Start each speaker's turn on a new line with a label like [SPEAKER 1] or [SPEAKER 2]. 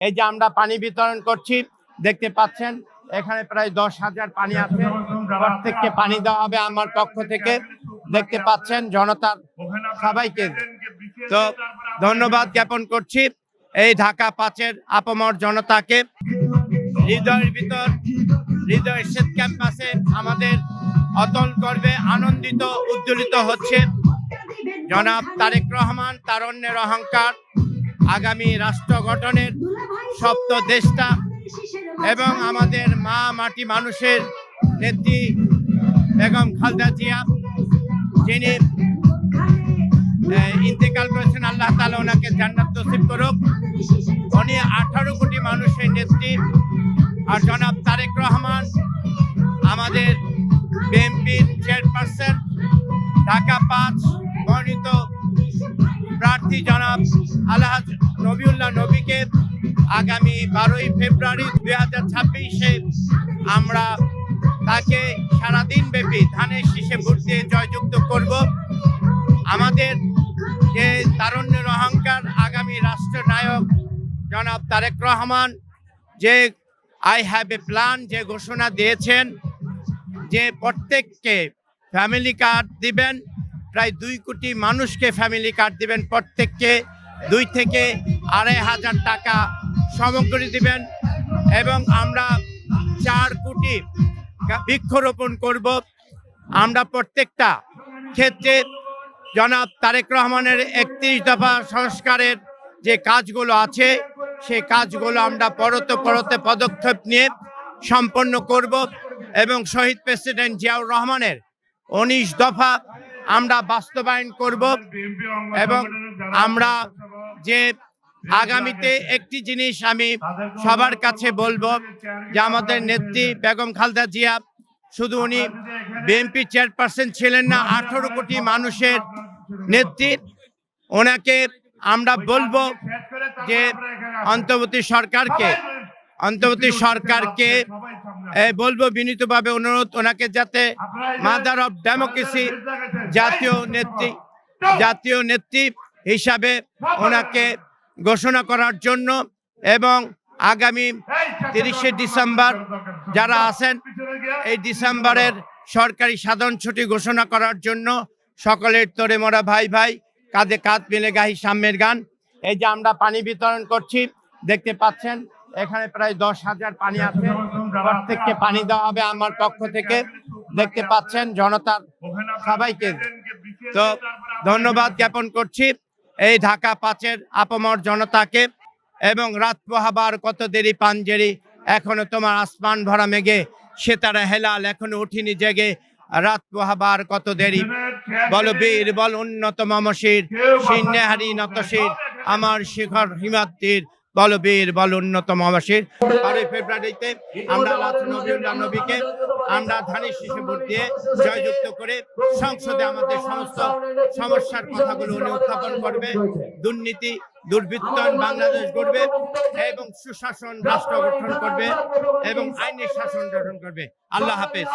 [SPEAKER 1] এই যে আমরা পানি বিতরণ করছি, দেখতে পাচ্ছেন, এখানে প্রায় দশ হাজার পানি আছে। প্রত্যেককে পানি দেওয়া হবে আমার পক্ষ থেকে। দেখতে পাচ্ছেন, জনতার সবাইকে। তো ধন্যবাদ জ্ঞাপন করছি। এই ঢাকা পাঁচের আপমর জনতাকে। হৃদয়ের ভিতর হৃদয় শীত ক্যাম্পাসে আমাদের অতল গর্বে আনন্দিত, উজ্জ্বলিত হচ্ছে। জনাব তারেক রহমান, তারণ্যের অহংকার। আগামী রাষ্ট্র গঠনের সপ্ত দেশটা এবং আমাদের মা মাটি মানুষের নেত্রী বেগম খালদা জিয়া, যিনি ইন্তেকাল করেছেন, আল্লাহ তালা ওনাকে জান্নাত নসিব করুক। উনি আঠারো কোটি মানুষের নেত্রী। আর জনাব তারেক রহমান আমাদের বিএনপির চেয়ারপারসন, ঢাকা পাঁচ, মনোনীত প্রার্থী জনাব আলহাজ নবিউল্লাহ নবীকে আগামী বারোই ফেব্রুয়ারি দুই হাজার ছাব্বিশে আমরা তাকে সারাদিন ব্যাপী ধানের শীষে ভোট দিয়ে জয়যুক্ত করব। আমাদের যে তারুণ্যের অহংকার আগামী রাষ্ট্রনায়ক জনাব তারেক রহমান, যে আই হ্যাভ এ প্ল্যান, যে ঘোষণা দিয়েছেন, যে প্রত্যেককে ফ্যামিলি কার্ড দিবেন প্রায় দুই কোটি মানুষকে ফ্যামিলি কার্ড দিবেন। প্রত্যেককে দুই থেকে আড়াই হাজার টাকা সামগ্রী দিবেন এবং আমরা চার কোটি বৃক্ষরোপণ করব। আমরা প্রত্যেকটা ক্ষেত্রে জনাব তারেক রহমানের একত্রিশ দফা সংস্কারের যে কাজগুলো আছে সে কাজগুলো আমরা পরতে পরতে পদক্ষেপ নিয়ে সম্পন্ন করব এবং শহীদ প্রেসিডেন্ট জিয়াউর রহমানের উনিশ দফা আমরা বাস্তবায়ন করব এবং আমরা যে আগামীতে একটি জিনিস আমি সবার কাছে বলব যে আমাদের নেত্রী বেগম খালদা জিয়া, শুধু উনি বিএনপি চেয়ারপারসন ছিলেন না, আঠারো কোটি মানুষের নেত্রী। ওনাকে আমরা বলব যে অন্তর্বর্তী সরকারকে অন্তর্বর্তী সরকারকে বলব বিনীতভাবে অনুরোধ ওনাকে যাতে মাদার অফ ডেমোক্রেসি জাতীয় নেত্রী জাতীয় নেত্রী হিসাবে ওনাকে ঘোষণা করার জন্য এবং আগামী তিরিশে ডিসেম্বর যারা আছেন এই ডিসেম্বরের সরকারি সাধারণ ছুটি ঘোষণা করার জন্য সকলের তোরে মোরা ভাই ভাই কাঁধে কাঁধ মিলে গাহি সাম্যের গান। এই যে আমরা পানি বিতরণ করছি দেখতে পাচ্ছেন এখানে প্রায় দশ হাজার পানি আছে। প্রত্যেককে পানি দেওয়া হবে আমার পক্ষ থেকে। দেখতে পাচ্ছেন জনতার সবাইকে। তো ধন্যবাদ জ্ঞাপন করছি এই ঢাকা পাঁচের আপমর জনতাকে এবং রাত পোহাবার কত দেরি পাঞ্জেরি, এখনও তোমার আসমান ভরা মেঘে সে তারা হেলাল এখনও উঠিনি জেগে। রাত পোহাবার কত দেরি, বল বীর, বল উন্নত মমশির সিন্নেহারি নতশির, আমার শিখর হিমাদ্রির বল বীর, বল উন্নত আবাসীর বারোই ফেব্রুয়ারিতে আমরা নবীকে, আমরা ধানের শিশু ভোট দিয়ে জয়যুক্ত করে সংসদে আমাদের সমস্ত সমস্যার কথাগুলো উনি উত্থাপন করবে, দুর্নীতি দুর্বৃত্তায়ন বাংলাদেশ গড়বে এবং সুশাসন রাষ্ট্র গঠন করবে এবং আইনের শাসন গঠন করবে। আল্লাহ হাফেজ।